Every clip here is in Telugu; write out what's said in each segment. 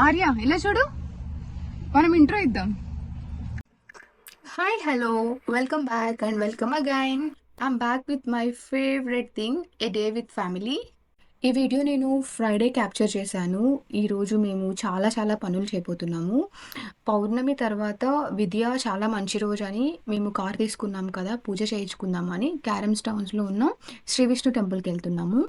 ఆర్య ఇలా చూడు? మనం ఇంట్రో ఇద్దాం. Hi hello welcome back and welcome again I'm back with my favourite thing a day with family ఈ వీడియో నేను ఫ్రైడే క్యాప్చర్ చేశాను. ఈరోజు మేము చాలా చాలా పనులు చేయబోతున్నాము. పౌర్ణమి తర్వాత విద్య చాలా మంచి రోజు అని మేము కార్ తీసుకున్నాం కదా పూజ చేయించుకుందామని క్యారమ్స్ టౌన్స్లో ఉన్న. శ్రీ విష్ణు టెంపుల్కి వెళ్తున్నాము.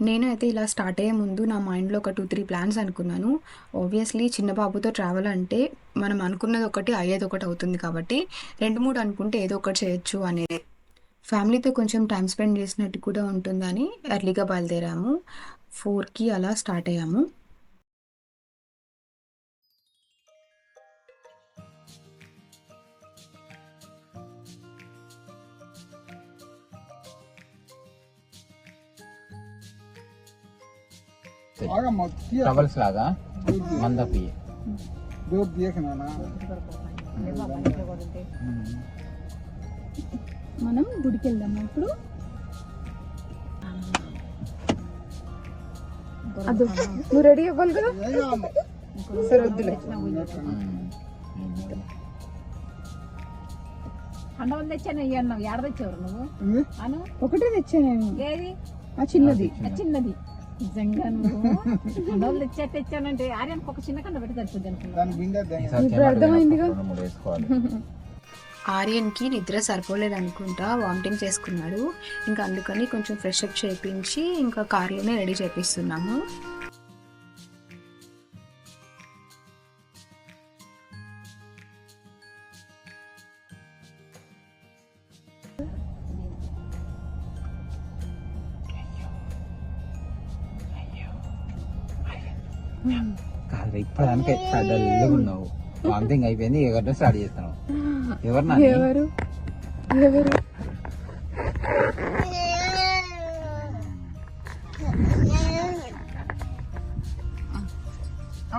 నేను అయితే ఇలా స్టార్ట్ అయ్యే ముందు నా మైండ్లో ఒక టూ త్రీ ప్లాన్స్ అనుకున్నాను. ఆబ్వియస్లీ చిన్న బాబుతో ట్రావెల్ అంటే మనం అనుకున్నది ఒకటి అయ్యేది ఒకటి అవుతుంది కాబట్టి రెండు మూడు అనుకుంటే ఏదో ఒకటి చేయొచ్చు అనేది ఫ్యామిలీతో కొంచెం టైం స్పెండ్ చేసినట్టు కూడా ఉంటుందని ఎర్లీగా బయలుదేరాము. ఫోర్కి అలా స్టార్ట్ అయ్యాము. ట్రబల్స్ లాగా వంద పి. డోర్ తీయకనా మనం గుడికి వెళ్దాం ఇప్పుడు. అదు నువ్వు రెడీ అవ్వాలి కదా? సరే వద్దులే. తెచ్చాను ఇవి అన్నావు ఏడ తెచ్చావు నువ్వు? అను ఒకటే తెచ్చాను ఏది? ఆ చిన్నది. ఆ చిన్నది. నిజంగా నువ్వు? పండవలు తెచ్చా తెచ్చానంటే ఆర్యానికి ఒక చిన్న పెట్టి సరిపోద్ది ఇప్పుడు అర్థమైందిగా. ఆర్యన్కి నిద్ర సరిపోలేదు అనుకుంటా వామిటింగ్ చేసుకున్నాడు. ఇంకా అందుకని కొంచెం ఫ్రెష్ అప్ చేయించి ఇంకా కార్లోనే రెడీ చేపిస్తున్నాము. కాదు ఇప్పుడు దానికి డల్గా ఉన్నావు వామిటింగ్ అయిపోయింది ఎగటం స్టార్ట్ చేస్తున్నావు? ఎవరు? ఎవరు? ఎవరు?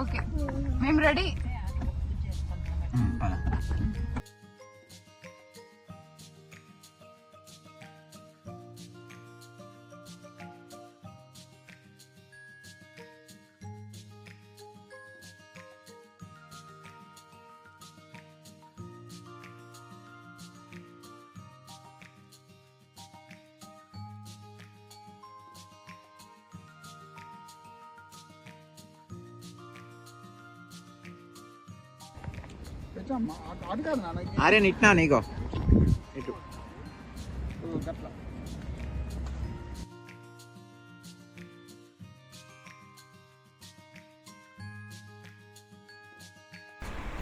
ఓకే. మేము రెడీ. ఆర్యన్ ఇట్నా నీకో. ఇటు.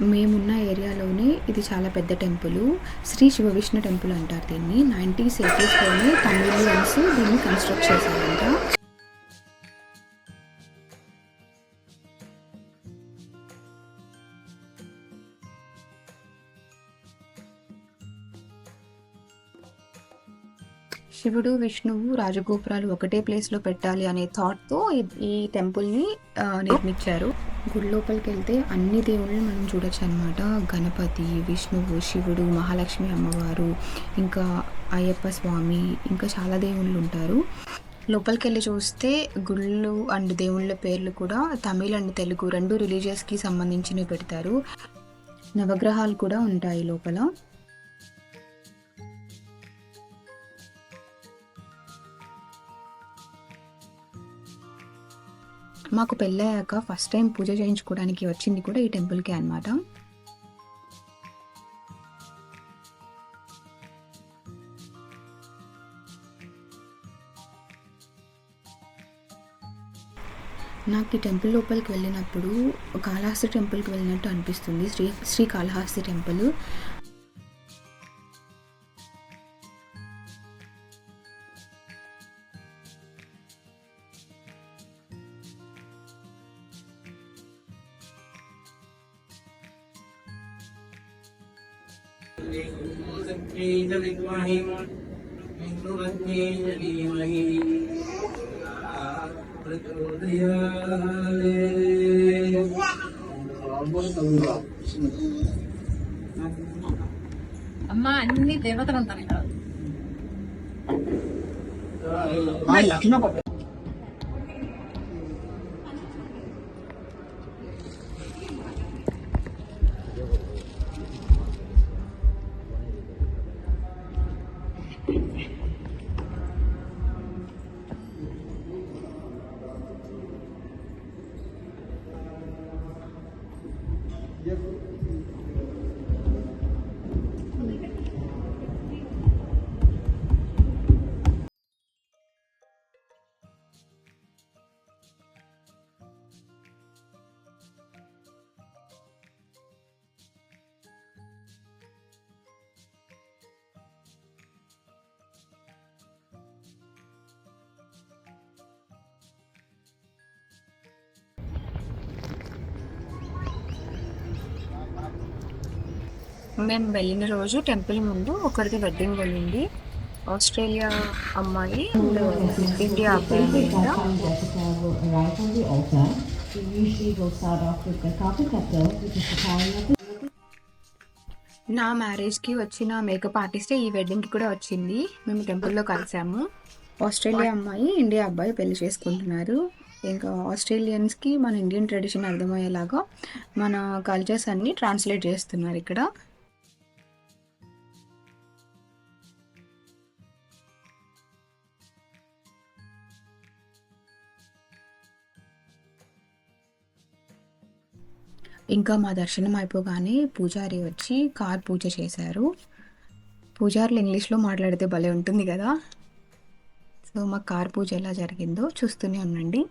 మేమున్న ఏరియాలోనే ఇది చాలా పెద్ద టెంపుల్. శ్రీ శివ విష్ణు టెంపుల్ అంటారు దీన్ని. నైంటీస్ ఎయిటీస్లోనే తమిళియన్స్ దీన్ని కన్స్ట్రక్ట్ చేశారంట. శివుడు విష్ణువు రాజగోపురాలు ఒకటే ప్లేస్లో పెట్టాలి అనే థాట్తో ఈ టెంపుల్ని నిర్మించారు. గుడి లోపలికి వెళ్తే అన్ని దేవుళ్ళని మనం చూడొచ్చు అనమాట గణపతి విష్ణువు శివుడు మహాలక్ష్మి అమ్మవారు ఇంకా అయ్యప్ప స్వామి ఇంకా చాలా దేవుళ్ళు ఉంటారు. లోపలికి వెళ్ళి చూస్తే గుళ్ళు అండ్ దేవుళ్ళ పేర్లు కూడా తమిళ్ అండ్ తెలుగు రెండు రిలీజియస్కి సంబంధించినవి పెడతారు. నవగ్రహాలు కూడా ఉంటాయి లోపల. మాకు పెళ్ళయ్యాక ఫస్ట్ టైం పూజ చేయించుకోవడానికి వచ్చింది కూడా ఈ టెంపుల్కే అన్నమాట. నాకు ఈ టెంపుల్ లోపలికి వెళ్ళినప్పుడు కాళహస్తి టెంపుల్కి వెళ్ళినట్టు అనిపిస్తుంది. శ్రీ శ్రీ కాళహస్తి టెంపుల్ అమ్మ అన్ని దేవతలు అంటారు ఇక్కడ మేము వెళ్ళిన రోజు టెంపుల్ ముందు ఒకరిది వెడ్డింగ్ వెళ్ళింది ఆస్ట్రేలియా అమ్మాయి అండ్ ఇండియా అబ్బాయి నా మ్యారేజ్కి వచ్చిన మేకప్ ఆర్టిస్టే ఈ వెడ్డింగ్కి కూడా వచ్చింది. మేము టెంపుల్లో కలిసాము. ఆస్ట్రేలియా అమ్మాయి ఇండియా అబ్బాయి పెళ్ళి చేసుకుంటున్నారు. ఇంకా ఆస్ట్రేలియన్స్కి మన ఇండియన్ ట్రెడిషన్ అర్థమయ్యేలాగా మన కల్చర్స్ అన్నీ ట్రాన్స్లేట్ చేస్తున్నారు ఇక్కడ. ఇంకా మా దర్శనం అయిపోగానే పూజారి వచ్చి కార్ పూజ చేశారు. పూజారులు ఇంగ్లీష్లో మాట్లాడితే భలే ఉంటుంది కదా. సో మా కార్ పూజ ఎలా జరిగిందో చూస్తూనే ఉండండి.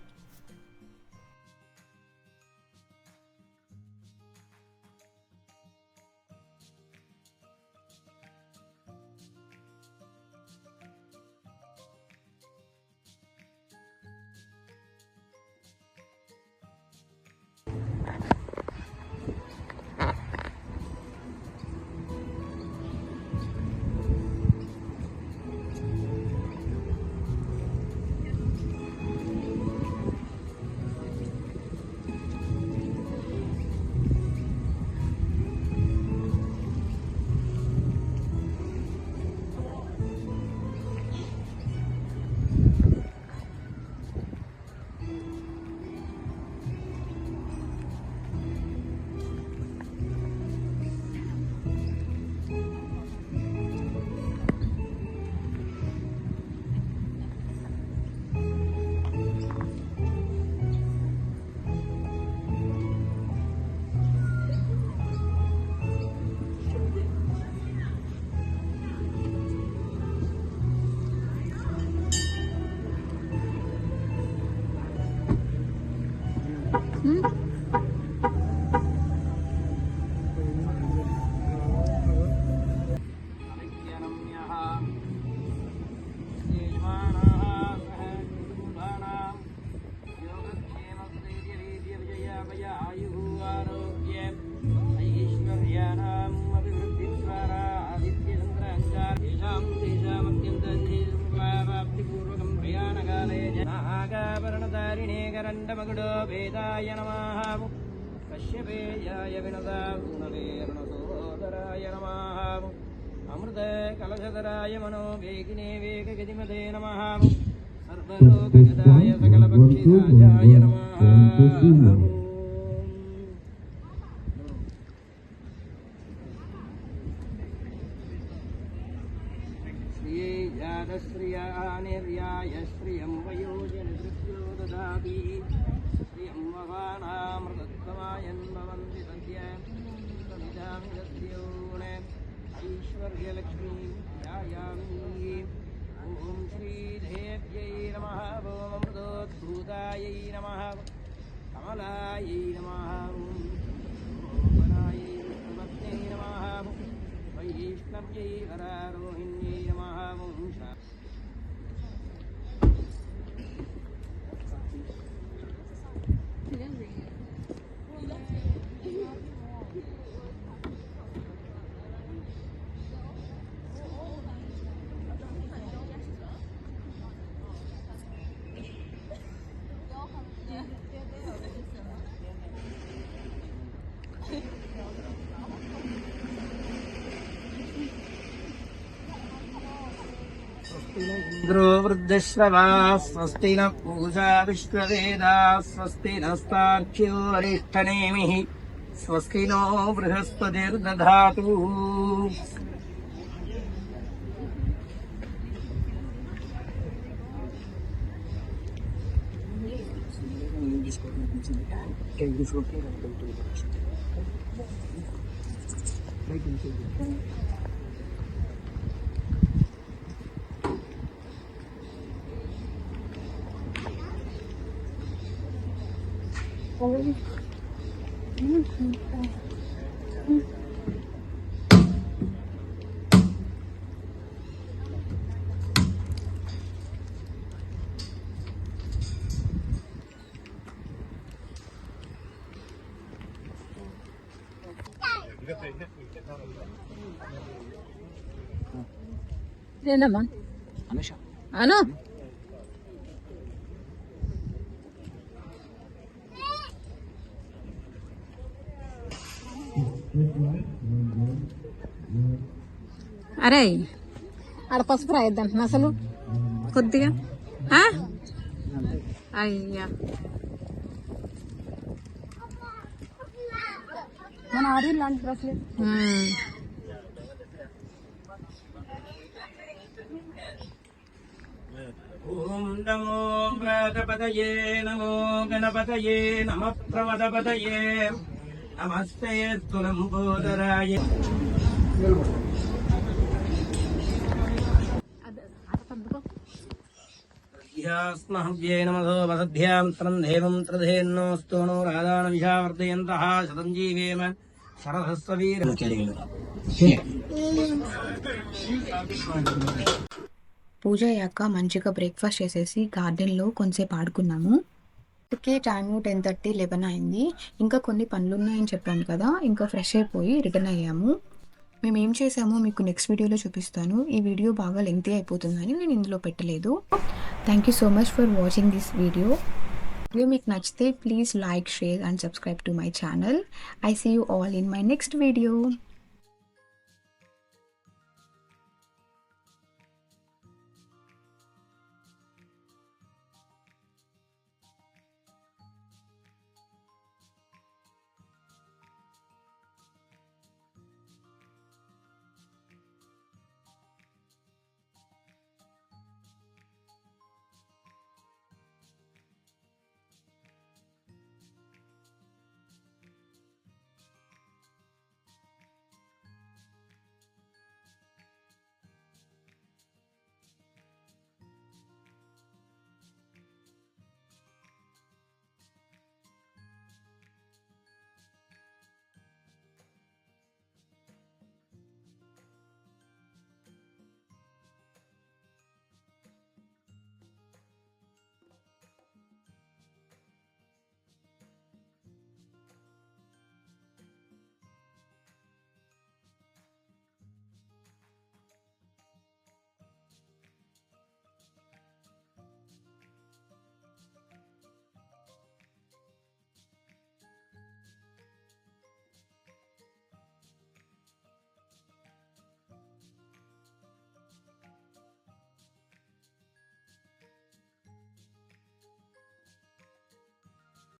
కలశధరాయ మనో వేగినే వేగగతిమదే నమః. సర్వలోకగదాయ సకలపక్షిరాజాయ నమః. మంగళాయై నమ. వైష్ణవ్యై హరారోహిణి इन्द्रो वृद्धश्रवाः स्वस्ति न पूषा विश्ववेदाः स्वस्ति नस्तार्क्ष्यो स्वस्ति नो बृहस्पतिर्दधातु। ليه لمن؟ أنا شو؟ أنا؟ అరే ఆడ పసుపు రాయొద్దంట అసలు కొద్దిగా ఆ? అయ్యా మన ఆర్యన్ లాంటి డ్రెస్లే ఉమ్. ఓం నమో ప్రాతపదయే నమో గణపతయే నమ ప్రమదపతయే నమస్తే తులంబోదరాయ ह्यास्महव्ये नमसो वसद्भ्यां त्रन्धेवं त्रधेन्नो स्तोणो राधानविषावर्धयन्तः शतं जीवेम शरदस्ववीर పూజ అయ్యాక మంచిగా బ్రేక్ఫాస్ట్ చేసేసి గార్డెన్లో కొంచెంసేపు ఆడుకున్నాము ఇప్పటికే టైము టెన్ థర్టీ లెవెన్ అయింది ఇంకా కొన్ని పనులు ఉన్నాయని చెప్పాను కదా ఇంకా ఫ్రెష్ అయిపోయి రిటర్న్ అయ్యాము మేము ఏం చేసామో మీకు నెక్స్ట్ వీడియోలో చూపిస్తాను. ఈ వీడియో బాగా లెంగ్తీ అయిపోతుందని నేను ఇందులో పెట్టలేదు. Thank you so much for watching this video video మీకు నచ్చితే please like share and subscribe to my channel I see you all in my next video